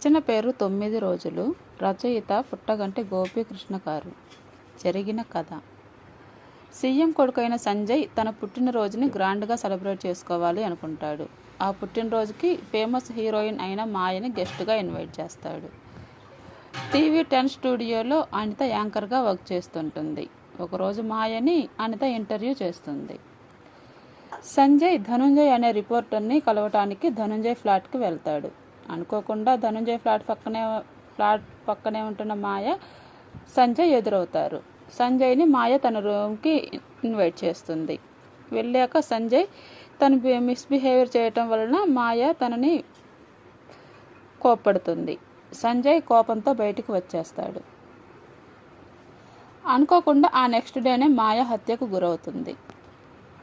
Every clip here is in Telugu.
రచన పేరు తొమ్మిది రోజులు రచయిత పుట్టగంటి గోపీకృష్ణ గారు. జరిగిన కథ. సీఎం కొడుకైన సంజయ్ తన పుట్టినరోజుని గ్రాండ్గా సెలబ్రేట్ చేసుకోవాలి అనుకుంటాడు. ఆ పుట్టినరోజుకి ఫేమస్ హీరోయిన్ అయిన మాయని గెస్ట్గా ఇన్వైట్ చేస్తాడు. టీవీ టెన్ స్టూడియోలో అనిత యాంకర్గా వర్క్ చేస్తుంటుంది. ఒకరోజు మాయని అనిత ఇంటర్వ్యూ చేస్తుంది. సంజయ్ ధనుంజయ్ అనే రిపోర్టర్ని కలవటానికి ధనుంజయ్ ఫ్లాట్కి వెళ్తాడు. అనుకోకుండా ధనుంజయ ఫ్లాట్ పక్కనే ఫ్లాట్ పక్కనే ఉంటున్న మాయ సంజయ్ ఎదురవుతారు. సంజయ్ని మాయ తన రూమ్కి ఇన్వైట్ చేస్తుంది. వెళ్ళాక సంజయ్ తను మిస్బిహేవియర్ చేయటం వలన మాయ తనని కోప్పడుతుంది. సంజయ్ కోపంతో బయటికి వచ్చేస్తాడు. అనుకోకుండా ఆ నెక్స్ట్ డేనే మాయ హత్యకు గురవుతుంది.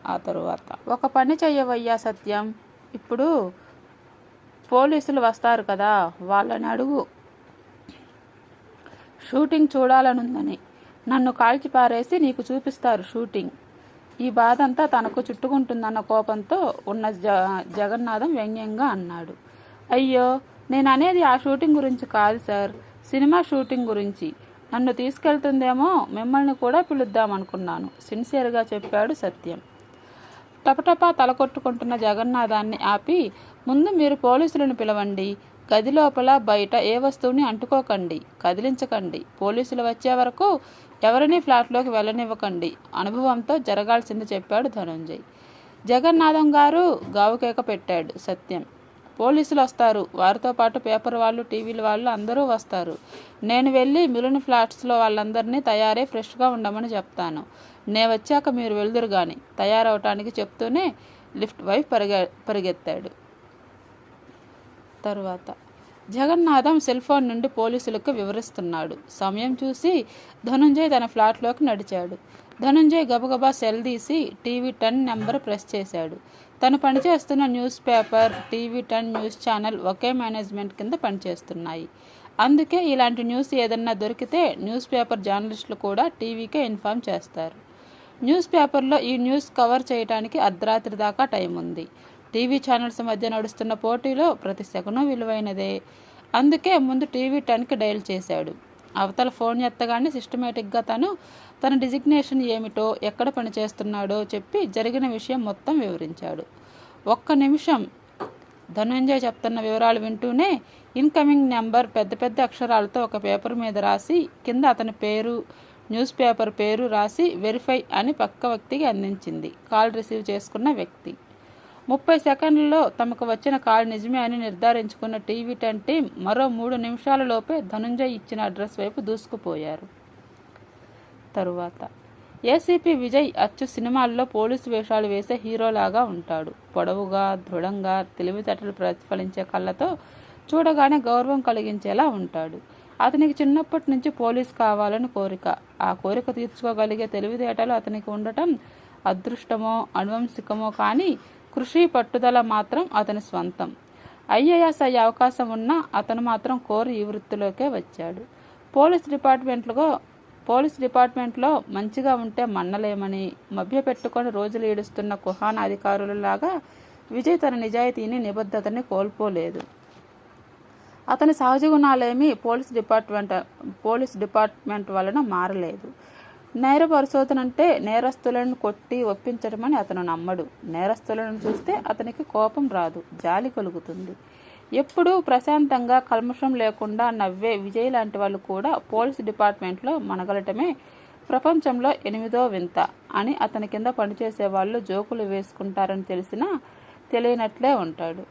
ఆ తరువాత ఒక పని చెయ్యవయ్యా సత్యం. ఇప్పుడు పోలీసులు వస్తారు కదా వాళ్ళని అడుగు. షూటింగ్ చూడాలనుందని. నన్ను కాల్చిపారేసి నీకు చూపిస్తారు షూటింగ్. ఈ బాధ అంతా తనకు చుట్టుకుంటుందన్న కోపంతో ఉన్న జ జగన్నాథం వ్యంగ్యంగా అన్నాడు. అయ్యో నేను అనేది ఆ షూటింగ్ గురించి కాదు సార్. సినిమా షూటింగ్ గురించి. నన్ను తీసుకెళ్తుందేమో మిమ్మల్ని కూడా పిలుద్దామనుకున్నాను. సిన్సియర్గా చెప్పాడు సత్యం. టపటపా తలకొట్టుకుంటున్న జగన్నాథాన్ని ఆపి ముందు మీరు పోలీసులను పిలవండి. గది లోపల బయట ఏ వస్తువుని అంటుకోకండి. కదిలించకండి. పోలీసులు వచ్చే వరకు ఎవరినీ ఫ్లాట్లోకి వెళ్ళనివ్వకండి. అనుభవంతో జరగాల్సింది చెప్పాడు ధనుంజయ్. జగన్నాథం గారు గావుకేక పెట్టాడు సత్యం. పోలీసులు వస్తారు. వారితో పాటు పేపర్ వాళ్ళు టీవీల వాళ్ళు అందరూ వస్తారు. నేను వెళ్ళి మిలిన ఫ్లాట్స్లో వాళ్ళందరినీ తయారై ఫ్రెష్గా ఉండమని చెప్తాను. నే వచ్చాక మీరు వెళ్దురు కానీ తయారవటానికి చెప్తూనే లిఫ్ట్ వైపు పరిగె పరిగెత్తాడు. తరువాత జగన్నాథం సెల్ ఫోన్ నుండి పోలీసులకు వివరిస్తున్నాడు. సమయం చూసి ధనుంజయ్ తన ఫ్లాట్లోకి నడిచాడు. ధనుంజయ్ గబగబా సెల్ తీసి టీవీ టెన్ నెంబర్ ప్రెస్ చేశాడు. తను పనిచేస్తున్న news paper TV ten news channel ఒకే మేనేజ్మెంట్ కింద పనిచేస్తున్నాయి. అందుకే ఇలాంటి న్యూస్ ఏదన్నా దొరికితే న్యూస్ పేపర్ జర్నలిస్టులు కూడా టీవీకే ఇన్ఫామ్ చేస్తారు. న్యూస్ పేపర్లో ఈ న్యూస్ కవర్ చేయడానికి అర్ధరాత్రి దాకా టైం ఉంది. టీవీ ఛానల్స్ మధ్య నడుస్తున్న పోటీలో ప్రతి సెకను విలువైనదే. అందుకే ముందు టీవీ టెన్కి డయల్ చేశాడు. అవతల ఫోన్ ఎత్తగానే సిస్టమేటిక్గా తను తన డిజిగ్నేషన్ ఏమిటో ఎక్కడ పనిచేస్తున్నాడో చెప్పి జరిగిన విషయం మొత్తం వివరించాడు. ఒక్క నిమిషం. ధనంజయ్ చెప్తున్న వివరాలు వింటూనే ఇన్కమింగ్ నెంబర్ పెద్ద పెద్ద అక్షరాలతో ఒక పేపర్ మీద రాసి కింద అతని పేరు న్యూస్ పేపర్ పేరు రాసి వెరిఫై అని పక్క వ్యక్తికి అందించింది. కాల్ రిసీవ్ చేసుకున్న వ్యక్తి. ముప్పై సెకండ్లలో తమకు వచ్చిన కాల్ నిజమే అని నిర్ధారించుకున్న టీవీ టెన్ టీం మరో మూడు నిమిషాలలోపే ధనుంజయ్ ఇచ్చిన అడ్రస్ వైపు దూసుకుపోయారు. తరువాత. ఏసీపీ విజయ్ అచ్చు సినిమాల్లో పోలీసు వేషాలు వేసే హీరోలాగా ఉంటాడు. పొడవుగా దృఢంగా తెలివితేటలు ప్రతిఫలించే కళ్ళతో చూడగానే గౌరవం కలిగించేలా ఉంటాడు. అతనికి చిన్నప్పటి నుంచి పోలీస్ కావాలని కోరిక. ఆ కోరిక తీర్చుకోగలిగే తెలివితేటలు అతనికి ఉండటం అదృష్టమో అనువంశికమో కానీ కృషి పట్టుదల మాత్రం అతని స్వంతం. ఐఏఎస్ అయ్యే అవకాశం ఉన్నా అతను మాత్రం కోరి ఈ వృత్తిలోకే వచ్చాడు. పోలీస్ డిపార్ట్మెంట్లో పోలీస్ డిపార్ట్మెంట్లో మంచిగా ఉంటే మన్నలేమని మభ్యపెట్టుకొని రోజులు ఈడుస్తున్న కుహాన అధికారులలాగా విజయ్ తన నిజాయితీని నిబద్ధతని కోల్పోలేదు. అతని సహజ గుణాలేమీ పోలీస్ డిపార్ట్మెంట్ పోలీస్ డిపార్ట్మెంట్ వలన మారలేదు. నేర పరిశోధన అంటే నేరస్తులను కొట్టి ఒప్పించడమని అతను నమ్మడు. నేరస్తులను చూస్తే అతనికి కోపం రాదు జాలి కలుగుతుంది. ఎప్పుడూ ప్రశాంతంగా కల్మషం లేకుండా నవ్వే విజయ్ లాంటి వాళ్ళు కూడా పోలీస్ డిపార్ట్మెంట్లో మనగలటమే ప్రపంచంలో ఎనిమిదో వింత అని అతని కింద పనిచేసే వాళ్ళు జోకులు వేసుకుంటారని తెలిసినా తెలియనట్లే ఉంటాడు.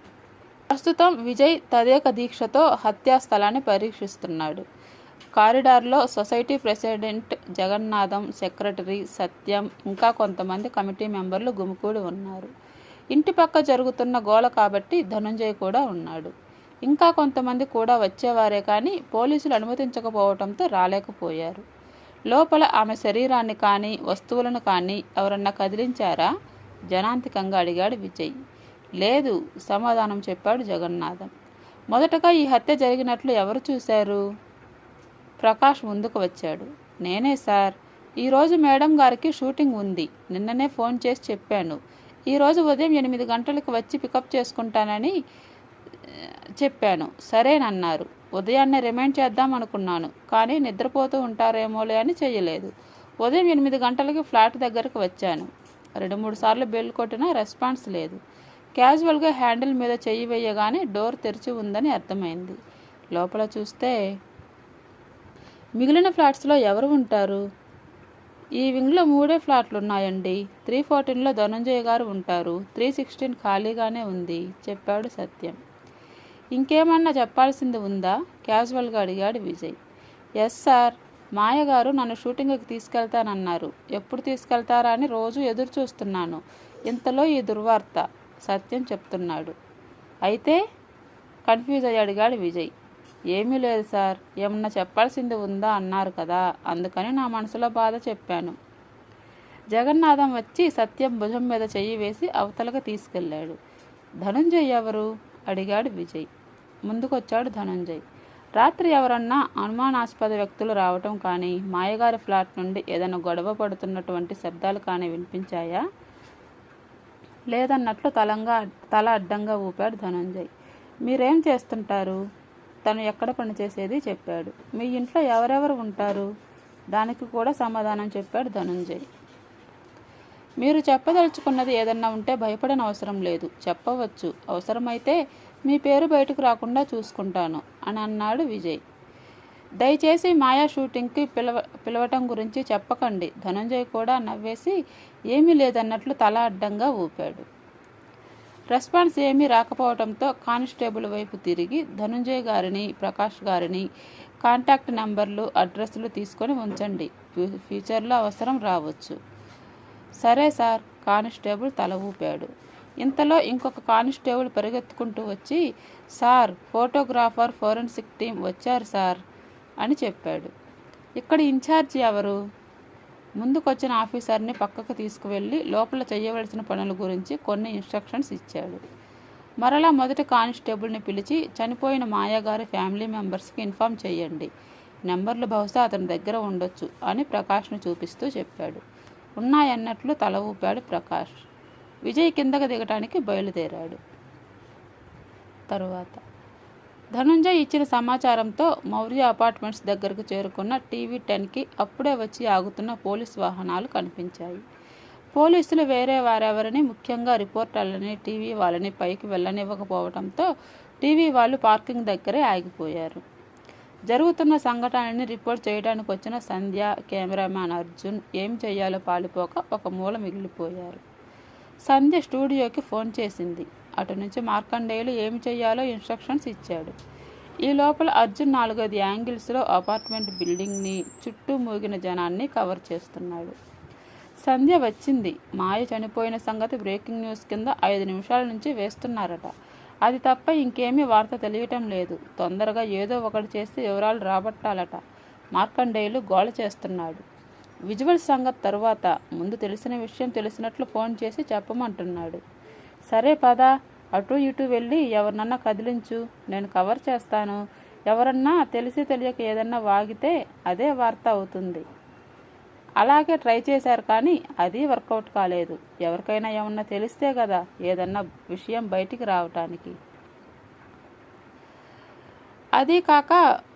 ప్రస్తుతం విజయ్ తదేక దీక్షతో హత్యా స్థలాన్ని పరీక్షిస్తున్నాడు. కారిడార్లో society president Jagannatham secretary Satyam ఇంకా కొంతమంది కమిటీ మెంబర్లు గుమికూడి ఉన్నారు. ఇంటి పక్క జరుగుతున్న గోల కాబట్టి ధనుంజయ్ కూడా ఉన్నాడు. ఇంకా కొంతమంది కూడా వచ్చేవారే కానీ పోలీసులు అనుమతించకపోవడంతో రాలేకపోయారు. లోపల ఆమె శరీరాన్ని కానీ వస్తువులను కానీ ఎవరన్నా కదిలించారా? జనాంతికంగా అడిగాడు విజయ్. లేదు సమాధానం చెప్పాడు జగన్నాథం. మొదటగా ఈ హత్య జరిగినట్లు ఎవరు చూశారు? ప్రకాష్ ముందుకు వచ్చాడు. నేనే సార్. ఈరోజు మేడం గారికి షూటింగ్ ఉంది. నిన్ననే ఫోన్ చేసి చెప్పాను. ఈరోజు ఉదయం ఎనిమిది గంటలకు వచ్చి పికప్ చేసుకుంటానని చెప్పాను. సరేనన్నారు. ఉదయాన్నే రిమైండ్ చేద్దాం అనుకున్నాను. కానీ నిద్రపోతూ ఉంటారేమోలే అని చేయలేదు ఉదయం ఎనిమిది గంటలకి ఫ్లాట్ దగ్గరకు వచ్చాను. రెండు మూడు సార్లు బెల్ కొట్టినా రెస్పాన్స్ లేదు. క్యాజువల్గా హ్యాండిల్ మీద చెయ్యి వేయగానే డోర్ తెరిచి ఉందని అర్థమైంది. లోపల చూస్తే మిగిలిన ఫ్లాట్స్లో ఎవరు ఉంటారు? ఈ వింగ్లో మూడే ఫ్లాట్లు ఉన్నాయండి త్రీ ఫోర్టీన్లో ధనంజయ్ గారు ఉంటారు. త్రీ సిక్స్టీన్ ఖాళీగానే ఉంది చెప్పాడు సత్యం. ఇంకేమన్నా చెప్పాల్సింది ఉందా? క్యాజువల్గా అడిగాడు విజయ్. ఎస్ సార్ మాయగారు నన్ను షూటింగ్కి తీసుకెళ్తానన్నారు. ఎప్పుడు తీసుకెళ్తారా అని రోజు ఎదురు చూస్తున్నాను ఇంతలో ఈ దుర్వార్త సత్యం చెప్తున్నాడు. అయితే కన్ఫ్యూజ్ అయ్యి అడిగాడు విజయ్. ఏమీ లేదు సార్ ఏమన్నా చెప్పాల్సింది ఉందా అన్నారు కదా అందుకని నా మనసులో బాధ చెప్పాను. జగన్నాథం వచ్చి సత్యం భుజం మీద చెయ్యి వేసి అవతలకు తీసుకెళ్ళాడు. ధనుంజయ్ ఎవరు? అడిగాడు విజయ్. ముందుకొచ్చాడు ధనుంజయ్. రాత్రి ఎవరన్నా అనుమానాస్పద వ్యక్తులు రావటం కానీ మాయగారి ఫ్లాట్ నుండి ఏదైనా గొడవ పడుతున్నటువంటి శబ్దాలు కానీ వినిపించాయా? లేదన్నట్లు తలంగా తల అడ్డంగా ఊపాడు ధనంజయ్. మీరేం చేస్తుంటారు? తను ఎక్కడ పనిచేసేది చెప్పాడు. మీ ఇంట్లో ఎవరెవరు ఉంటారు? దానికి కూడా సమాధానం చెప్పాడు ధనంజయ్. మీరు చెప్పదలుచుకున్నది ఏదన్నా ఉంటే భయపడని అవసరం లేదు. చెప్పవచ్చు. అవసరమైతే మీ పేరు బయటకు రాకుండా చూసుకుంటాను అని అన్నాడు విజయ్. దయచేసి మాయా షూటింగ్కి పిలవ పిలవటం గురించి చెప్పకండి. ధనంజయ్ కూడా నవ్వేసి ఏమీ లేదన్నట్లు తల అడ్డంగా ఊపాడు. రెస్పాన్స్ ఏమీ రాకపోవడంతో కానిస్టేబుల్ వైపు తిరిగి ధనుంజయ్ గారిని ప్రకాష్ గారిని కాంటాక్ట్ నెంబర్లు అడ్రస్లు తీసుకొని ఉంచండి. ఫ్యూ- ఫ్యూచర్లో అవసరం రావచ్చు. సరే సార్ కానిస్టేబుల్ తల ఊపాడు. ఇంతలో ఇంకొక కానిస్టేబుల్ పరిగెత్తుకుంటూ వచ్చి సార్ ఫోటోగ్రాఫర్ ఫోరెన్సిక్ టీం వచ్చారు సార్. అని చెప్పాడు. ఇక్కడ ఇన్ఛార్జి ఎవరు? ముందుకొచ్చిన ఆఫీసర్ని పక్కకు తీసుకువెళ్ళి లోపల చేయవలసిన పనుల గురించి కొన్ని ఇన్స్ట్రక్షన్స్ ఇచ్చాడు. మరలా మొదటి కానిస్టేబుల్ని పిలిచి చనిపోయిన మాయాగారి ఫ్యామిలీ మెంబర్స్కి ఇన్ఫామ్ చేయండి నెంబర్లు బహుశా అతని దగ్గర ఉండొచ్చు అని ప్రకాష్ను చూపిస్తూ చెప్పాడు. ఉన్నాయన్నట్లు తల ఊపాడు ప్రకాష్. విజయ్ కిందకు దిగటానికి బయలుదేరాడు. తరువాత ధనుంజయ్ ఇచ్చిన సమాచారంతో మౌర్య అపార్ట్మెంట్స్ దగ్గరకు చేరుకున్న టీవీ టెన్కి అప్పుడే వచ్చి ఆగుతున్న పోలీస్ వాహనాలు కనిపించాయి. పోలీసులు వేరే వారెవరిని ముఖ్యంగా రిపోర్టర్లని టీవీ వాళ్ళని పైకి వెళ్ళనివ్వకపోవడంతో టీవీ వాళ్ళు పార్కింగ్ దగ్గరే ఆగిపోయారు. జరుగుతున్న సంఘటనని రిపోర్ట్ చేయడానికి వచ్చిన సంధ్య కెమెరామ్యాన్ అర్జున్ ఏం చేయాలో పాలిపోక ఒక మూల మిగిలిపోయారు. సంధ్య స్టూడియోకి ఫోన్ చేసింది. అటు నుంచి మార్కండేయులు ఏమి చేయాలో ఇన్స్ట్రక్షన్స్ ఇచ్చాడు. ఈ లోపల అర్జున్ నాలుగైదు యాంగిల్స్లో అపార్ట్మెంట్ బిల్డింగ్ని చుట్టూ మూగిన జనాన్ని కవర్ చేస్తున్నాడు. సంధ్య వచ్చింది. మాయ చనిపోయిన సంగతి బ్రేకింగ్ న్యూస్ కింద ఐదు నిమిషాల నుంచి వేస్తున్నారట. అది తప్ప ఇంకేమీ వార్త తెలియటం లేదు. తొందరగా ఏదో ఒకటి చేసి వివరాలు రాబట్టాలట. మార్కండేయులు గోల చేస్తున్నాడు. విజువల్ సంగతి తర్వాత ముందు తెలిసిన విషయం తెలిసినట్లు ఫోన్ చేసి చెప్పమంటున్నాడు. సరే పద అటు ఇటు వెళ్ళి ఎవరినన్నా కదిలించు నేను కవర్ చేస్తాను. ఎవరన్నా తెలిసి తెలియక ఏదన్నా వాగితే అదే వార్త అవుతుంది. అలాగే ట్రై చేశారు కానీ అది వర్కౌట్ కాలేదు. ఎవరికైనా ఏమన్నా తెలిస్తే కదా ఏదన్నా విషయం బయటికి రావటానికి. అదీ కాక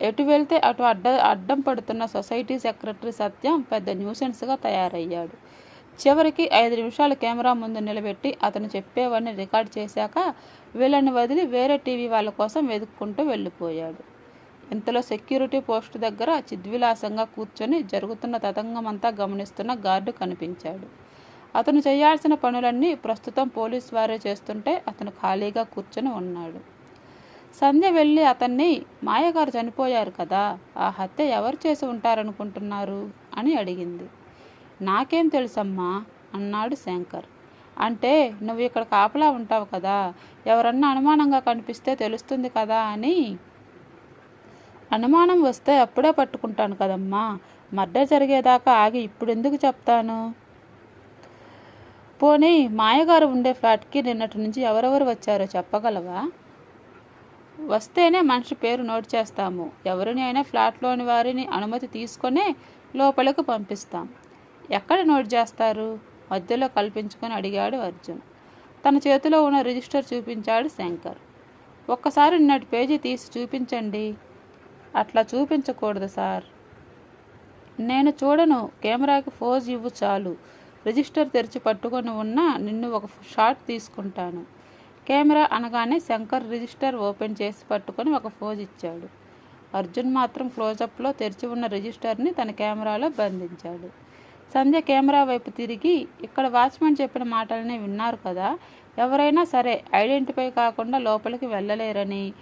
ఎటు వెళ్తే అటు అడ్డ అడ్డం పడుతున్న సొసైటీ సెక్రటరీ సత్యం పెద్ద న్యూసెన్స్గా తయారయ్యాడు. చివరికి ఐదు నిమిషాలు కెమెరా ముందు నిలబెట్టి అతను చెప్పేవన్నీ రికార్డ్ చేశాక వీళ్ళని వదిలి వేరే టీవీ వాళ్ళ కోసం వెతుక్కుంటూ వెళ్ళిపోయాడు. ఇంతలో సెక్యూరిటీ పోస్ట్ దగ్గర చిద్విలాసంగా కూర్చొని జరుగుతున్న తతంగమంతా గమనిస్తున్న గార్డు కనిపించాడు. అతను చేయాల్సిన పనులన్నీ ప్రస్తుతం పోలీస్ వారే చేస్తుంటే అతను ఖాళీగా కూర్చొని ఉన్నాడు. సంధ్య వెళ్ళి అతన్ని మాయగారు చనిపోయారు కదా ఆ హత్య ఎవరు చేసి ఉంటారనుకుంటున్నారు? అని అడిగింది. నాకేం తెలుసమ్మా? అన్నాడు శంకర్. అంటే నువ్వు ఇక్కడ కాపలా ఉంటావు కదా ఎవరన్నా అనుమానంగా కనిపిస్తే తెలుస్తుంది కదా అని. అనుమానం వస్తే అప్పుడే పట్టుకుంటాను కదమ్మా. మర్డర్ జరిగేదాకా ఆగి ఇప్పుడు ఎందుకు చెప్తాను? పోనీ మాయగారు ఉండే ఫ్లాట్కి నిన్నటి నుంచి ఎవరెవరు వచ్చారో చెప్పగలవా? వస్తేనే మనిషి పేరు నోట్ చేస్తాము. ఎవరిని అయినా ఫ్లాట్లోని వారిని అనుమతి తీసుకొనే లోపలికి పంపిస్తాం. ఎక్కడ నోట్ చేస్తారు? మధ్యలో కల్పించుకొని అడిగాడు అర్జున్. తన చేతిలో ఉన్న రిజిస్టర్ చూపించాడు శంకర్. ఒక్కసారి నిన్నటి పేజీ తీసి చూపించండి. అట్లా చూపించకూడదు సార్. నేను చూడను. కెమెరాకి ఫోజ్ ఇవ్వు చాలు. రిజిస్టర్ తెరిచి పట్టుకొని ఉన్న నిన్ను ఒక షాట్ తీసుకుంటాను. కెమెరా అనగానే శంకర్ రిజిస్టర్ ఓపెన్ చేసి పట్టుకొని ఒక ఫోజ్ ఇచ్చాడు. అర్జున్ మాత్రం క్లోజప్లో తెరిచి ఉన్న రిజిస్టర్ని తన కెమెరాలో బంధించాడు. సంధ్య కెమెరా వైపు తిరిగి ఇక్కడ వాచ్మెన్ చెప్పిన మాటలనే విన్నారు కదా ఎవరైనా సరే ఐడెంటిఫై కాకుండా లోపలికి వెళ్ళలేరని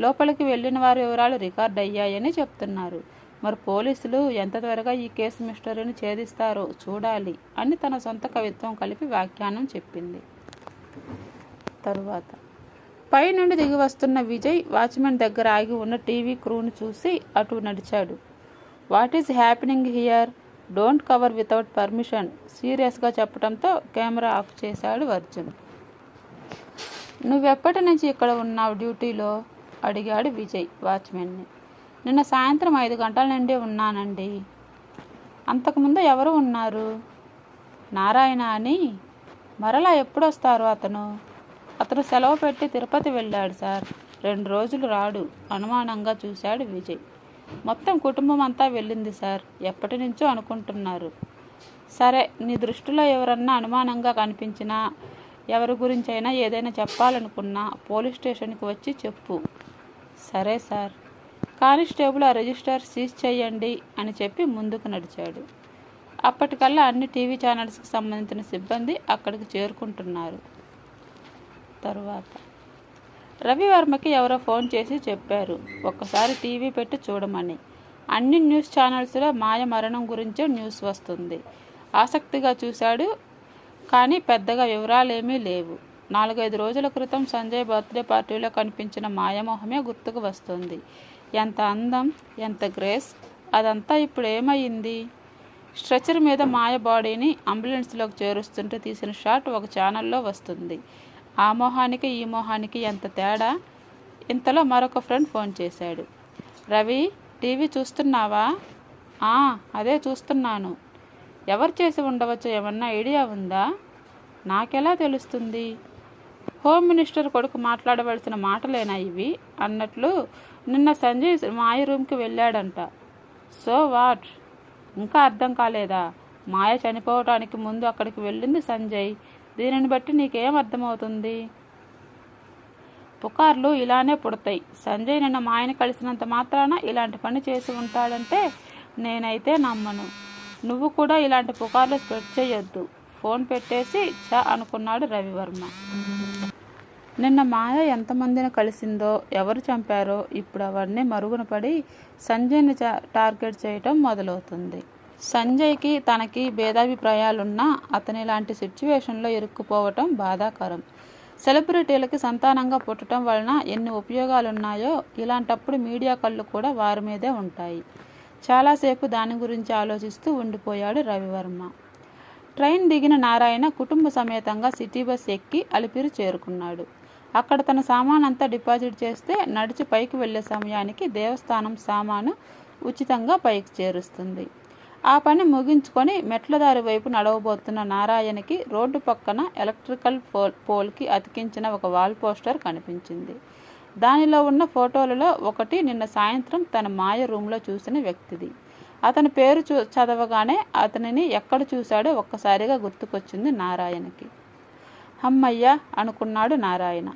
లోపలికి వెళ్ళిన వారి వివరాలు రికార్డ్ అయ్యాయని చెప్తున్నారు. మరి పోలీసులు ఎంత త్వరగా ఈ కేసు మిస్టరీని ఛేదిస్తారో చూడాలి అని తన సొంత కవిత్వం కలిపి వ్యాఖ్యానం చెప్పింది. తరువాత పై నుండి దిగి వస్తున్న విజయ్ వాచ్మెన్ దగ్గర ఆగి ఉన్న టీవీ క్రూను చూసి అటు నడిచాడు. What is happening here? Don't cover without permission. సీరియస్గా చెప్పడంతో కెమెరా ఆఫ్ చేశాడు అర్జున్. నువ్వెప్పటి నుంచి ఇక్కడ ఉన్నావు డ్యూటీలో? అడిగాడు విజయ్ వాచ్మెన్ని. నిన్న సాయంత్రం ఐదు గంటల నుండి ఉన్నానండి. అంతకుముందు ఎవరు ఉన్నారు? నారాయణ అని. మరలా ఎప్పుడొస్తారు అతను? అతను సెలవు పెట్టి తిరుపతి వెళ్ళాడు సార్. రెండు రోజులు రాడు. అనుమానంగా చూశాడు విజయ్. మొత్తం కుటుంబం అంతా వెళ్ళింది సార్. ఎప్పటి నుంచో అనుకుంటున్నారు. సరే నీ దృష్టిలో ఎవరన్నా అనుమానంగా కనిపించినా ఎవరి గురించైనా ఏదైనా చెప్పాలనుకున్నా పోలీస్ స్టేషన్కి వచ్చి చెప్పు. సరే సార్. కానిస్టేబుల్ ఆ రిజిస్టర్ సీజ్ చేయండి అని చెప్పి ముందుకు నడిచాడు. అప్పటికల్లా అన్ని టీవీ ఛానల్స్కి సంబంధించిన సిబ్బంది అక్కడికి చేరుకుంటున్నారు. తరువాత రవివర్మకి ఎవరో ఫోన్ చేసి చెప్పారు. ఒక్కసారి టీవీ పెట్టి చూడమని. అన్ని న్యూస్ ఛానల్స్లో మాయ మరణం గురించే న్యూస్ వస్తుంది. ఆసక్తిగా చూశాడు కానీ పెద్దగా వివరాలేమీ లేవు. నాలుగైదు రోజుల క్రితం సంజయ్ బర్త్డే పార్టీలో కనిపించిన మాయమోహమే గుర్తుకు వస్తుంది. ఎంత అందం ఎంత గ్రేస్ అదంతా ఇప్పుడు ఏమైంది స్ట్రెచర్ మీద మాయ బాడీని అంబులెన్స్లోకి చేరుస్తుంటే తీసిన షాట్ ఒక ఛానల్లో వస్తుంది. ఆ మొహానికి ఈ మొహానికి ఎంత తేడా? ఇంతలో మరొక ఫ్రెండ్ ఫోన్ చేశాడు. రవి టీవీ చూస్తున్నావా? "ఆ, అదే చూస్తున్నాను. ఎవరు చేసి ఉండవచ్చు ఏమన్నా ఐడియా ఉందా? నాకెలా తెలుస్తుంది? హోమ్ మినిస్టర్ కొడుకు మాట్లాడవలసిన మాటలేనా ఇవి? అన్నట్లు నిన్న సంజయ్ మాయ రూమ్కి వెళ్ళాడంట. So what? ఇంకా అర్థం కాలేదా? మాయ చనిపోవటానికి ముందు అక్కడికి వెళ్ళింది సంజయ్. దీనిని బట్టి నీకేం అర్థమవుతుంది? పుకార్లు ఇలానే పుడతాయి. సంజయ్ నిన్న మా ఆయన కలిసినంత మాత్రాన ఇలాంటి పని చేసి ఉంటాడంటే నేనైతే నమ్మను. నువ్వు కూడా ఇలాంటి పుకార్లు స్ప్రెడ్ చేయొద్దు. ఫోన్ పెట్టేసి చ అనుకున్నాడు రవివర్మ. నిన్న మాయ ఎంతమందిని కలిసిందో ఎవరు చంపారో ఇప్పుడు అవన్నీ మరుగున పడి సంజయ్ని చా- టార్గెట్ చేయటం మొదలవుతుంది. సంజయ్కి తనకి భేదాభిప్రాయాలున్నా అతని లాంటి సిచ్యువేషన్లో ఇరుక్కుపోవటం బాధాకరం. సెలబ్రిటీలకి సంతానంగా పుట్టడం వలన ఎన్ని ఉపయోగాలున్నాయో ఇలాంటప్పుడు మీడియా కళ్ళు కూడా వారి మీదే ఉంటాయి. చాలాసేపు దాని గురించి ఆలోచిస్తూ ఉండిపోయాడు రవివర్మ. ట్రైన్ దిగిన నారాయణ కుటుంబ సమేతంగా సిటీ బస్ ఎక్కి అలిపిరి చేరుకున్నాడు. అక్కడ తన సామానంతా డిపాజిట్ చేస్తే నడిచి పైకి వెళ్ళే సమయానికి దేవస్థానం సామాను ఉచితంగా పైకి చేరుస్తుంది. ఆ పని ముగించుకొని మెట్లదారి వైపు నడవబోతున్న నారాయణకి రోడ్డు పక్కన ఎలక్ట్రికల్ పోల్ పోల్కి అతికించిన ఒక వాల్ పోస్టర్ కనిపించింది. దానిలో ఉన్న ఫోటోలలో ఒకటి నిన్న సాయంత్రం తన మాయ రూమ్లో చూసిన వ్యక్తిది. అతని పేరు చూ చదవగానే అతనిని ఎక్కడ చూశాడో ఒక్కసారిగా గుర్తుకొచ్చింది నారాయణకి. హమ్మయ్య అనుకున్నాడు నారాయణ.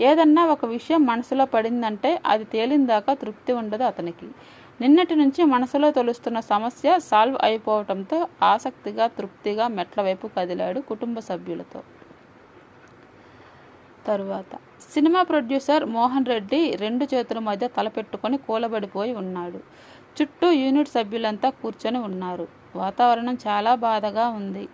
ఏదన్నా ఒక విషయం మనసులో పడిందంటే అది తేలిందాకా తృప్తి ఉండదు అతనికి. నిన్నటి నుంచి మనసులో తొలుస్తున్న సమస్య సాల్వ్ అయిపోవటంతో ఆసక్తిగా తృప్తిగా మెట్ల వైపు కదిలాడు కుటుంబ సభ్యులతో. తరువాత సినిమా ప్రొడ్యూసర్ మోహన్ రెడ్డి రెండు చేతుల మధ్య తలపెట్టుకొని కూలబడిపోయి ఉన్నాడు. చుట్టూ యూనిట్ సభ్యులంతా కూర్చొని ఉన్నారు. వాతావరణం చాలా బాధగా ఉంది.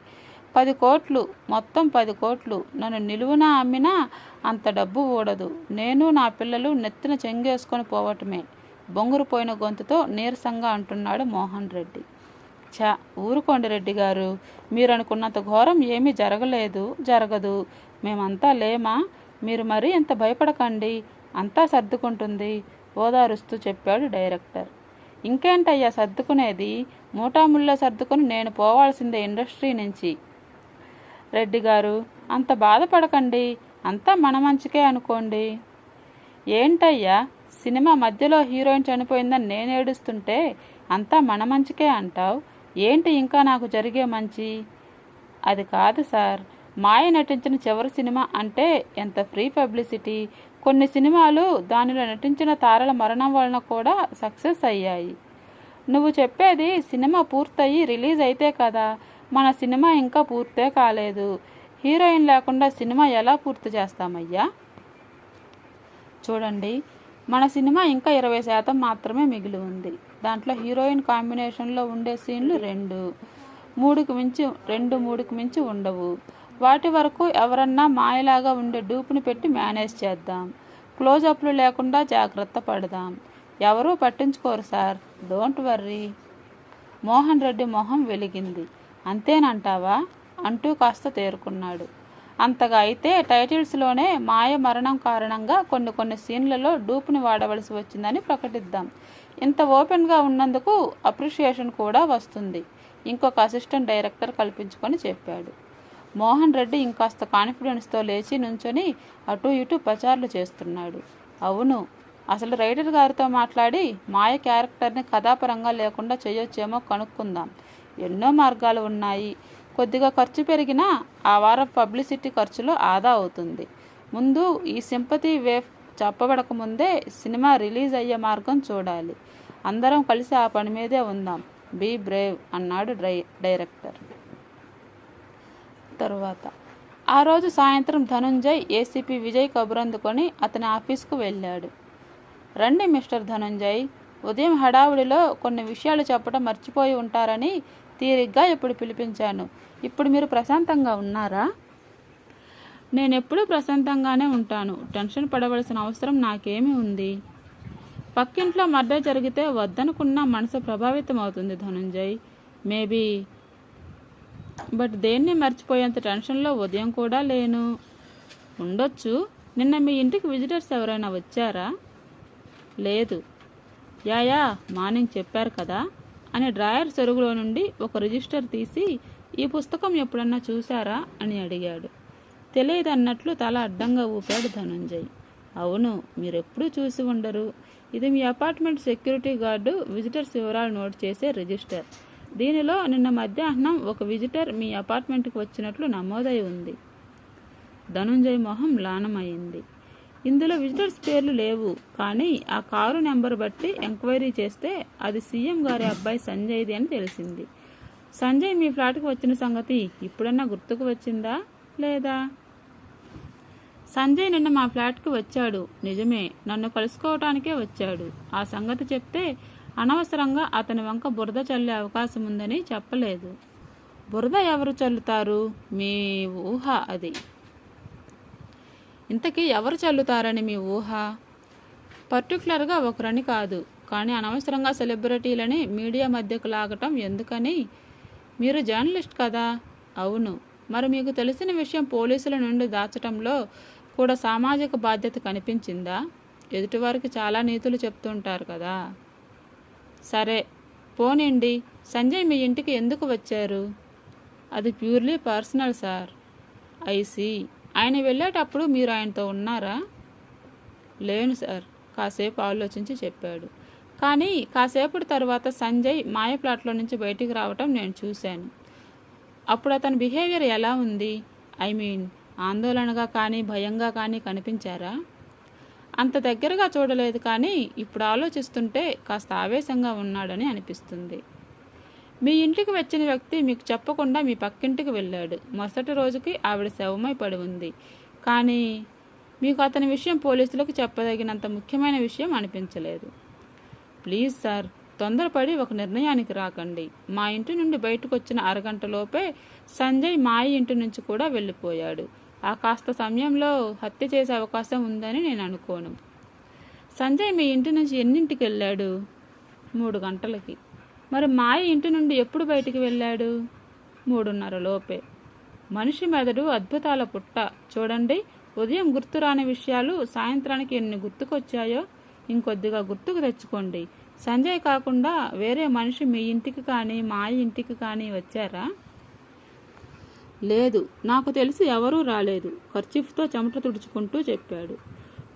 పది కోట్లు మొత్తం పది కోట్లు. నన్ను నిలువున అమ్మినా అంత డబ్బు ఊడదు. నేను నా పిల్లలు నెత్తిన చెంగేసుకొని పోవటమే. బొంగురుపోయిన గొంతుతో నీరసంగా అంటున్నాడు మోహన్ రెడ్డి. చా ఊరుకోండి రెడ్డి గారు. మీరు అనుకున్నంత ఘోరం ఏమీ జరగలేదు జరగదు. మేమంతా లేమా? మీరు మరీ ఎంత భయపడకండి. అంతా సర్దుకుంటుంది. ఓదారుస్తూ చెప్పాడు డైరెక్టర్. ఇంకేంటయ్యా సర్దుకునేది? మూటాముల్లో సర్దుకుని నేను పోవాల్సిందే ఇండస్ట్రీ నుంచి. రెడ్డి గారు అంత బాధపడకండి. అంతా మన మంచికే అనుకోండి. ఏంటయ్యా? సినిమా మధ్యలో హీరోయిన్ చనిపోయిందని నేను ఏడుస్తుంటే అంతా మన మంచికే అంటావు? ఏంటి ఇంకా నాకు జరిగే మంచి? అది కాదు సార్. మాయ నటించిన చివరి సినిమా అంటే ఎంత ఫ్రీ పబ్లిసిటీ. కొన్ని సినిమాలు దానిలో నటించిన తారల మరణం వలన కూడా సక్సెస్ అయ్యాయి. నువ్వు చెప్పేది సినిమా పూర్తయి రిలీజ్ అయితే కదా. మన సినిమా ఇంకా పూర్తే కాలేదు. హీరోయిన్ లేకుండా సినిమా ఎలా పూర్తి చేస్తామయ్యా? చూడండి మన సినిమా ఇంకా ఇరవై శాతం మాత్రమే మిగిలి ఉంది. దాంట్లో హీరోయిన్ కాంబినేషన్లో ఉండే సీన్లు రెండు. మూడుకు మించి రెండు మూడుకు మించి ఉండవు. వాటి వరకు ఎవరన్నా మాయలాగా ఉండే డూపుని పెట్టి మేనేజ్ చేద్దాం. క్లోజప్లు లేకుండా జాగ్రత్త పడదాం. ఎవరూ పట్టించుకోరు sir. Don't worry. Mohan Reddy మొహం వెలిగింది. అంతేనంటావా? అంటూ కాస్త తేరుకున్నాడు. అంతగా అయితే టైటిల్స్లోనే మాయ మరణం కారణంగా కొన్ని కొన్ని సీన్లలో డూప్ని వాడవలసి వచ్చిందని ప్రకటిద్దాం. ఇంత ఓపెన్గా ఉన్నందుకు అప్రిషియేషన్ కూడా వస్తుంది. ఇంకొక అసిస్టెంట్ డైరెక్టర్ కల్పించుకొని చెప్పాడు. మోహన్ రెడ్డి ఇంకాస్త కాన్ఫిడెన్స్తో లేచి నుంచొని అటు ఇటు ప్రచారాలు చేస్తున్నాడు. అవును అసలు రైటర్ గారితో మాట్లాడి మాయ క్యారెక్టర్ని కథాపరంగా లేకుండా చేయొచ్చేమో కనుక్కుందాం. ఎన్నో మార్గాలు ఉన్నాయి. కొద్దిగా ఖర్చు పెరిగినా ఆ వారం పబ్లిసిటీ ఖర్చులో ఆదా అవుతుంది. ముందు ఈ సింపతి వేవ్ చెప్పబడక ముందే సినిమా రిలీజ్ అయ్యే మార్గం చూడాలి. అందరం కలిసి ఆ పని మీదే ఉందాం. బీ బ్రేవ్ అన్నాడు డ్రై డైరెక్టర్. తరువాత ఆ రోజు సాయంత్రం ధనుంజయ్ ఏసీపీ విజయ్ కబురందుకొని అతని ఆఫీస్కు వెళ్ళాడు. రండి మిస్టర్ ధనుంజయ్ ఉదయం హడావుడిలో కొన్ని విషయాలు చెప్పడం మర్చిపోయి ఉంటారని తీరిగ్గా ఇప్పుడు పిలిపించాను. ఇప్పుడు మీరు ప్రశాంతంగా ఉన్నారా? నేను ఎప్పుడూ ప్రశాంతంగానే ఉంటాను. టెన్షన్ పడవలసిన అవసరం నాకేమి ఉంది. పక్కింట్లో మర్డర్ జరిగితే వద్దనుకున్న మనసు ప్రభావితం అవుతుంది ధనుంజయ్. మేబీ బట్ దేన్ని మర్చిపోయేంత టెన్షన్లో ఉదయం కూడా లేను. ఉండొచ్చు. నిన్న మీ ఇంటికి విజిటర్స్ ఎవరైనా వచ్చారా? లేదు. యాయా మార్నింగ్ చెప్పారు కదా. అని డ్రాయర్ చెరువులో నుండి ఒక రిజిస్టర్ తీసి ఈ పుస్తకం ఎప్పుడన్నా చూశారా? అని అడిగాడు. తెలియదన్నట్లు తల అడ్డంగా ఊపాడు ధనంజయ్. అవును మీరెప్పుడూ చూసి ఉండరు. ఇది మీ అపార్ట్మెంట్ సెక్యూరిటీ గార్డు విజిటర్స్ వివరాలు నోట్ చేసే రిజిస్టర్. దీనిలో నిన్న మధ్యాహ్నం ఒక విజిటర్ మీ అపార్ట్మెంట్కి వచ్చినట్లు నమోదై ఉంది. ధనుంజయ్ మొహం లానమైంది. ఇందులో విజిటర్స్ పేర్లు లేవు. కానీ ఆ కారు నెంబర్ బట్టి ఎంక్వైరీ చేస్తే అది సీఎం గారి అబ్బాయి సంజయ్ది అని తెలిసింది. సంజయ్ మీ ఫ్లాట్కి వచ్చిన సంగతి ఇప్పుడన్నా గుర్తుకు వచ్చిందా? లేదా? సంజయ్ నిన్న మా ఫ్లాట్కి వచ్చాడు. నిజమే నన్ను కలుసుకోవటానికే వచ్చాడు. ఆ సంగతి చెప్తే అనవసరంగా అతని వంక బురద చల్లే అవకాశం ఉందని చెప్పలేదు. బురద ఎవరు చల్లుతారు? మీ ఊహ అది. ఇంతకీ ఎవరు చల్లుతారని మీ ఊహ? పర్టికులర్గా ఒకరని కాదు. కానీ అనవసరంగా సెలబ్రిటీలని మీడియా మధ్యకు లాగటం ఎందుకని? మీరు జర్నలిస్ట్ కదా? అవును. మరి మీకు తెలిసిన విషయం పోలీసుల నుండి దాచటంలో కూడా సామాజిక బాధ్యత కనిపించిందా? ఎదుటివారికి చాలా నీతులు చెప్తుంటారు కదా. సరే పోనండి. సంజయ్ మీ ఇంటికి ఎందుకు వచ్చారు? అది ప్యూర్లీ పర్సనల్ సార్. ఐసీ ఆయన వెళ్ళేటప్పుడు మీరు ఆయనతో ఉన్నారా? లేను సార్. కాసేపు ఆలోచించి చెప్పాడు. కానీ కాసేపటి తర్వాత సంజయ్ మాయ ప్లాట్లో నుంచి బయటికి రావటం నేను చూశాను. అప్పుడు అతని బిహేవియర్ ఎలా ఉంది? ఐ మీన్ ఆందోళనగా కానీ భయంగా కానీ కనిపించారా? అంత దగ్గరగా చూడలేదు కానీ ఇప్పుడు ఆలోచిస్తుంటే కాస్త ఆవేశంగా ఉన్నాడని అనిపిస్తుంది. మీ ఇంటికి వచ్చిన వ్యక్తి మీకు చెప్పకుండా మీ పక్కింటికి వెళ్ళాడు. మరుసటి రోజుకి ఆవిడ శవమై పడి ఉంది. కానీ మీకు అతని విషయం పోలీసులకు చెప్పదగినంత ముఖ్యమైన విషయం అనిపించలేదు. ప్లీజ్ సార్ తొందరపడి ఒక నిర్ణయానికి రాకండి. మా ఇంటి నుండి బయటకు వచ్చిన అరగంటలోపే సంజయ్ మా ఇంటి నుంచి కూడా వెళ్ళిపోయాడు. ఆ కాస్త సమయంలో హత్య చేసే అవకాశం ఉందని నేను అనుకోను. సంజయ్ మీ ఇంటి నుంచి ఎన్నింటికి వెళ్ళాడు? మూడు గంటలకి. మరి మాయ ఇంటి నుండి ఎప్పుడు బయటికి వెళ్ళాడు? మూడున్నర లోపే. మనిషి మెదడు అద్భుతాల పుట్ట. చూడండి ఉదయం గుర్తురాని విషయాలు సాయంత్రానికి ఎన్ని గుర్తుకొచ్చాయో. ఇంకొద్దిగా గుర్తుకు తెచ్చుకోండి. సంజయ్ కాకుండా వేరే మనిషి మీ ఇంటికి కానీ మా ఇంటికి కానీ వచ్చారా? లేదు. నాకు తెలిసి ఎవరూ రాలేదు. ఖర్చీఫ్తో చెమట తుడుచుకుంటూ చెప్పాడు.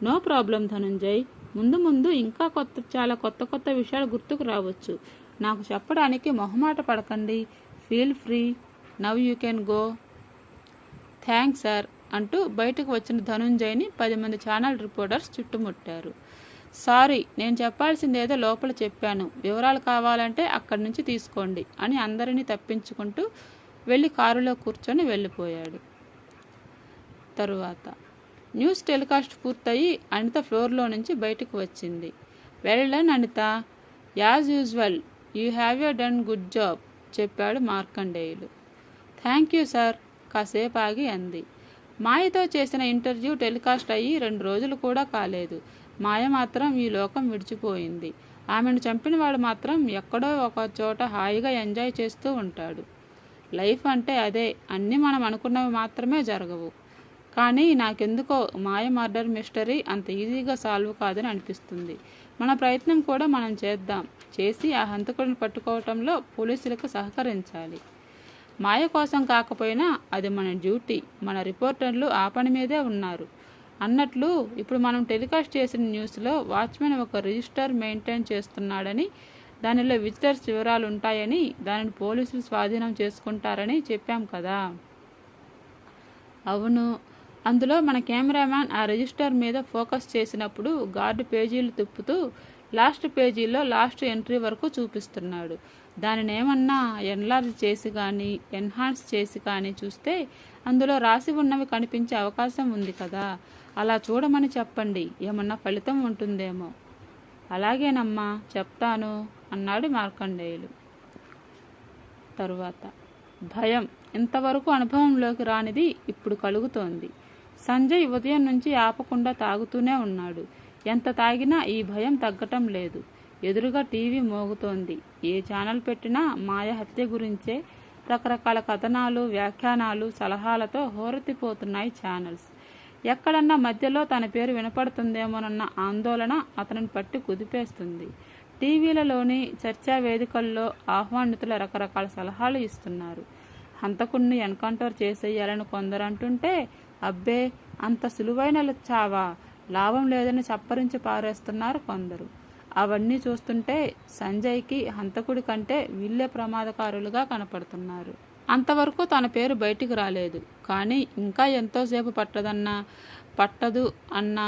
No problem Dhananjay. ముందు ముందు ఇంకా కొత్త చాలా కొత్త కొత్త విషయాలు గుర్తుకు రావచ్చు. నాకు చెప్పడానికి మొహమాట పడకండి. Feel free now you can go thanks sir అంటూ బయటకు వచ్చిన ధనుంజయ్ని పది మంది ఛానల్ రిపోర్టర్స్ చుట్టుముట్టారు. సారీ నేను చెప్పాల్సిందేదో లోపల చెప్పాను. వివరాలు కావాలంటే అక్కడి నుంచి తీసుకోండి అని అందరినీ తప్పించుకుంటూ వెళ్ళి కారులో కూర్చొని వెళ్ళిపోయాడు. తరువాత న్యూస్ టెలికాస్ట్ పూర్తయి అనిత ఫ్లోర్లో నుంచి బయటకు వచ్చింది. Well Anita. As usual you have you done good job చెప్పాడు మార్కండేయులు. థ్యాంక్ యూ సార్ కాసేపు ఆగి అంది. మాయతో చేసిన ఇంటర్వ్యూ టెలికాస్ట్ అయ్యి రెండు రోజులు కూడా కాలేదు. మాయ మాత్రం ఈ లోకం విడిచిపోయింది. ఆమెను చంపినవాడు మాత్రం ఎక్కడో ఒక చోట హాయిగా ఎంజాయ్ చేస్తూ ఉంటాడు. లైఫ్ అంటే అదే అన్నీ మనం అనుకున్నవి మాత్రమే జరగవు. కానీ నాకెందుకో మాయ మర్డర్ మిస్టరీ అంత ఈజీగా సాల్వ్ కాదని అనిపిస్తుంది. మన ప్రయత్నం కూడా మనం చేద్దాం. చేసి ఆ హంతకుడిని పట్టుకోవటంలో పోలీసులకు సహకరించాలి. మాయ కోసం కాకపోయినా అది మన డ్యూటీ. మన రిపోర్టర్లు ఆ పని మీదే ఉన్నారు. అన్నట్లు ఇప్పుడు మనం టెలికాస్ట్ చేసిన న్యూస్లో వాచ్మెన్ ఒక రిజిస్టర్ మెయింటైన్ చేస్తున్నాడని దానిలో విజిటర్స్ వివరాలు ఉంటాయని దానిని పోలీసులు స్వాధీనం చేసుకుంటారని చెప్పాం కదా. అవును. అందులో మన కెమెరామ్యాన్ ఆ రిజిస్టర్ మీద ఫోకస్ చేసినప్పుడు గార్డు పేజీలు తిప్పుతూ లాస్ట్ పేజీలో లాస్ట్ ఎంట్రీ వరకు చూపిస్తున్నాడు. దానిని ఏమన్నా ఎన్లార్జ్ చేసి కానీ ఎన్హాన్స్ చేసి కానీ చూస్తే అందులో రాసి ఉన్నవి కనిపించే అవకాశం ఉంది కదా. అలా చూడమని చెప్పండి. ఏమన్నా ఫలితం ఉంటుందేమో. అలాగేనమ్మా చెప్తాను అన్నాడు మార్కండేయులు. తరువాత భయం ఇంతవరకు అనుభవంలోకి రానిది ఇప్పుడు కలుగుతోంది. సంజయ్ ఉదయం నుంచి ఆపకుండా తాగుతూనే ఉన్నాడు. ఎంత తాగినా ఈ భయం తగ్గటం లేదు. ఎదురుగా టీవీ మోగుతోంది. ఏ ఛానల్ పెట్టినా మాయ హత్య గురించే రకరకాల కథనాలు వ్యాఖ్యానాలు సలహాలతో హోరెత్తిపోతున్నాయి ఛానల్స్. ఎక్కడన్నా మధ్యలో తన పేరు వినపడుతుందేమోనన్న ఆందోళన అతనిని పట్టి కుదిపేస్తుంది. టీవీలలోని చర్చా వేదికల్లో ఆహ్వానితుల రకరకాల సలహాలు ఇస్తున్నారు. హంతకుణ్ణి ఎన్కౌంటర్ చేసేయాలని కొందరు అంటుంటే అబ్బే అంత సులువైన చావా లాభం లేదని చప్పరించి పారేస్తున్నారు కొందరు. అవన్నీ చూస్తుంటే సంజయ్కి హంతకుడి కంటే వీళ్ళే ప్రమాదకారులుగా కనపడుతున్నారు. అంతవరకు తన పేరు బయటికి రాలేదు. కానీ ఇంకా ఎంతోసేపు పట్టదన్న పట్టదు అన్న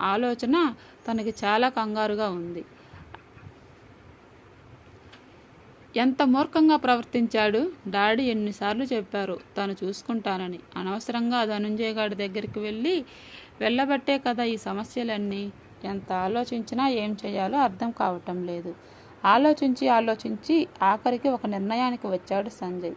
ఆలోచన తనకి చాలా కంగారుగా ఉంది. ఎంత మూర్ఖంగా ప్రవర్తించాడు? డాడీ ఎన్నిసార్లు చెప్పారు తను చూసుకుంటానని. అనవసరంగా ధనుంజయ్ గారి దగ్గరికి వెళ్ళి వెళ్ళబట్టే కదా ఈ సమస్యలన్నీ. ఎంత ఆలోచించినా ఏం చేయాలో అర్థం కావటం లేదు. ఆలోచించి ఆలోచించి ఆఖరికి ఒక నిర్ణయానికి వచ్చాడు సంజయ్.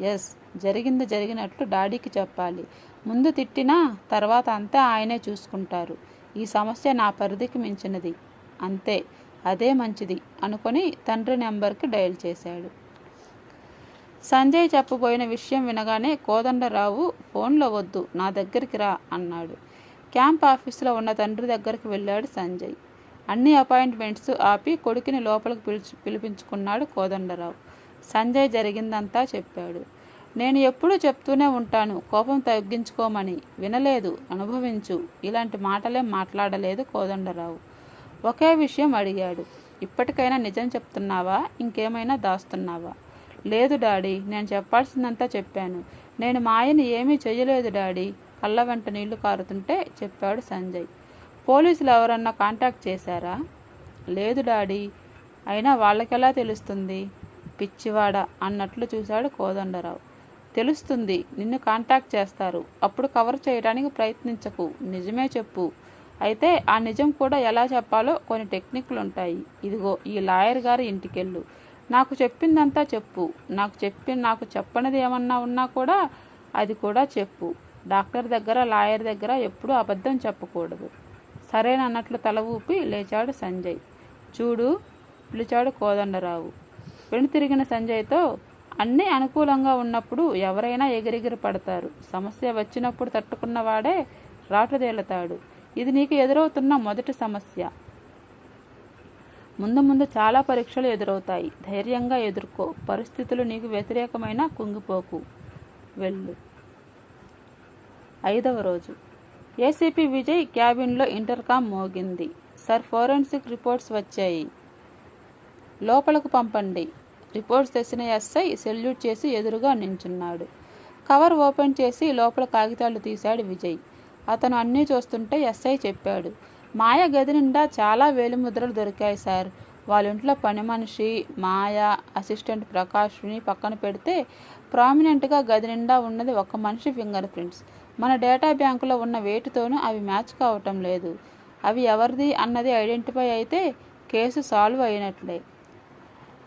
ఎస్ జరిగింది జరిగినట్లు డాడీకి చెప్పాలి. ముందు తిట్టినా తర్వాత అంతా ఆయనే చూసుకుంటారు. ఈ సమస్య నా పరిధికి మించినది. అంతే అదే మంచిది అనుకొని తండ్రి నెంబర్కి డయల్ చేశాడు. సంజయ్ చెప్పబోయిన విషయం వినగానే కోదండరావు ఫోన్లో వద్దు నా దగ్గరికి రా అన్నాడు. క్యాంప్ ఆఫీసులో ఉన్న తండ్రి దగ్గరికి వెళ్ళాడు సంజయ్. అన్ని అపాయింట్మెంట్స్ ఆపి కొడుకుని లోపలికి పిలిచి పిలిపించుకున్నాడు కోదండరావు. సంజయ్ జరిగిందంతా చెప్పాడు. నేను ఎప్పుడూ చెప్తూనే ఉంటాను కోపం తగ్గించుకోమని. వినలేదు అనుభవించు. ఇలాంటి మాటలే మాట్లాడలేదు కోదండరావు. ఒకే విషయం అడిగాడు. ఇప్పటికైనా నిజం చెప్తున్నావా? ఇంకేమైనా దాస్తున్నావా? లేదు డాడీ నేను చెప్పాల్సిందంతా చెప్పాను. నేను మాయని ఏమీ చెయ్యలేదు డాడీ. కళ్ళ వెంట నీళ్ళు కారుతుంటే చెప్పాడు సంజయ్. పోలీసులు ఎవరన్నా కాంటాక్ట్ చేశారా? లేదు డాడీ. అయినా వాళ్ళకెలా తెలుస్తుంది? పిచ్చివాడ అన్నట్లు చూశాడు కోదండరావు. తెలుస్తుంది నిన్ను కాంటాక్ట్ చేస్తారు. అప్పుడు కవర్ చేయడానికి ప్రయత్నించకు. నిజమే చెప్పు. అయితే ఆ నిజం కూడా ఎలా చెప్పాలో కొన్ని టెక్నిక్లు ఉంటాయి ఇదిగో ఈ లాయర్ గారి ఇంటికెళ్ళు. నాకు చెప్పిందంతా చెప్పు. నాకు చెప్పి నాకు చెప్పనిది ఏమన్నా ఉన్నా కూడా అది కూడా చెప్పు. డాక్టర్ దగ్గర లాయర్ దగ్గర ఎప్పుడూ అబద్ధం చెప్పకూడదు. సరేనన్నట్లు తల ఊపి లేచాడు సంజయ్. చూడు పిలిచాడు కోదండరావు. వెనుతిరిగిన సంజయ్తో అన్నీ అనుకూలంగా ఉన్నప్పుడు ఎవరైనా ఎగిరెగిరి పడతారు. సమస్య వచ్చినప్పుడు తట్టుకున్నవాడే రాటుదేలుతాడు ఇది నీకు ఎదురవుతున్న మొదటి సమస్య. ముందు ముందు చాలా పరీక్షలు ఎదురవుతాయి. ధైర్యంగా ఎదుర్కో. పరిస్థితులు నీకు వ్యతిరేకమైన కుంగిపోకు. వెళ్ళు. ఐదవ రోజు. ఏసీపీ విజయ్ క్యాబిన్లో ఇంటర్కామ్ మోగింది. సార్ ఫోరెన్సిక్ రిపోర్ట్స్ వచ్చాయి. లోపలకు పంపండి. రిపోర్ట్స్ తెచ్చిన ఎస్ఐ సెల్యూట్ చేసి ఎదురుగా నించున్నాడు. కవర్ ఓపెన్ చేసి లోపల కాగితాలు తీశాడు విజయ్. అతను అన్నీ చూస్తుంటే ఎస్ఐ చెప్పాడు మాయ గది నిండా చాలా వేలిముద్రలు దొరికాయి సార్. వాళ్ళ ఇంట్లో పని మనిషి మాయ అసిస్టెంట్ ప్రకాష్ని పక్కన పెడితే ప్రామినెంట్గా గది నిండా ఉన్నది ఒక మనిషి ఫింగర్ ప్రింట్స్. మన డేటా బ్యాంకులో ఉన్న వేటితోనూ అవి మ్యాచ్ కావటం లేదు. అవి ఎవరిది అన్నది ఐడెంటిఫై అయితే కేసు సాల్వ్ అయినట్లే.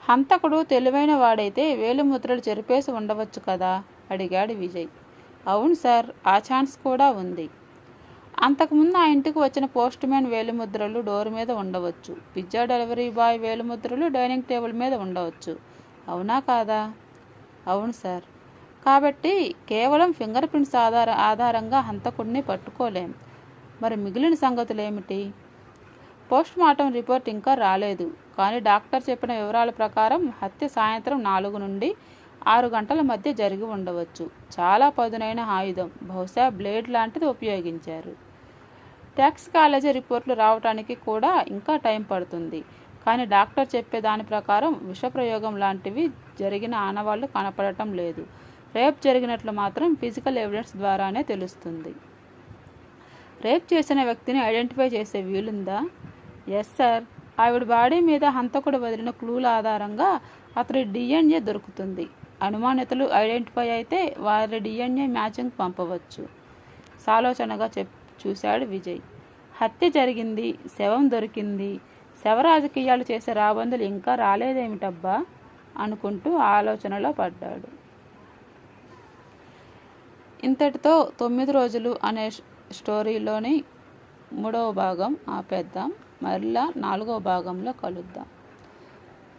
హంతకుడు తెలివైన వాడైతే వేలిముద్రలు చెరిపేసి ఉండవచ్చు కదా? అడిగాడు విజయ్. అవును సార్ ఆ ఛాన్స్ కూడా ఉంది. అంతకుముందు ఆ ఇంటికి వచ్చిన పోస్ట్ మ్యాన్ వేలిముద్రలు డోర్ మీద ఉండవచ్చు. పిజ్జా డెలివరీ బాయ్ వేలిముద్రలు డైనింగ్ టేబుల్ మీద ఉండవచ్చు. అవునా కాదా? అవును సార్. కాబట్టి కేవలం ఫింగర్ ప్రింట్స్ ఆధార ఆధారంగా హంతకుడిని పట్టుకోలేం. మరి మిగిలిన సంగతులు ఏమిటి? పోస్ట్ మార్టం రిపోర్ట్ ఇంకా రాలేదు. కానీ డాక్టర్ చెప్పిన వివరాల ప్రకారం హత్య సాయంత్రం నాలుగు నుండి ఆరు గంటల మధ్య జరిగి ఉండవచ్చు. చాలా పదునైన ఆయుధం. బహుశా బ్లేడ్ లాంటిది ఉపయోగించారు. ట్యాక్స్ కాలేజీ రిపోర్ట్లు రావడానికి కూడా ఇంకా టైం పడుతుంది. కానీ డాక్టర్ చెప్పే దాని ప్రకారం విషప్రయోగం లాంటివి జరిగిన ఆనవాళ్ళు కనపడటం లేదు. రేప్ జరిగినట్లు మాత్రం ఫిజికల్ ఎవిడెన్స్ ద్వారానే తెలుస్తుంది. రేప్ చేసిన వ్యక్తిని ఐడెంటిఫై చేసే వీలుందా? Yes sir. ఆవిడ బాడీ మీద హంతకుడు వదిలిన క్లూల ఆధారంగా అతడి డిఎన్ఏ దొరుకుతుంది. అనుమానితులు ఐడెంటిఫై అయితే వారి డిఎన్ఏ మ్యాచింగ్ పంపవచ్చు. సాలోచనగా చెప్ చూశాడు విజయ్. హత్య జరిగింది శవం దొరికింది శవ రాజకీయాలు చేసే రాబందులు ఇంకా రాలేదేమిటబ్బా? అనుకుంటూ ఆలోచనలో పడ్డాడు. ఇంతటితో తొమ్మిది రోజులు అనే స్టోరీలోని మూడవ భాగం ఆపేద్దాం. మరలా నాలుగవ భాగంలో కలుద్దాం.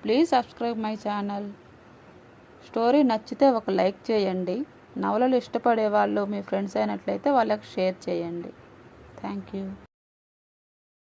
Please subscribe my channel. Story నచ్చితే ఒక లైక్ చేయండి. నవలలు ఇష్టపడే వాళ్ళు మీ ఫ్రెండ్స్ అయినట్లయితే వాళ్ళకి షేర్ చేయండి. Thank you.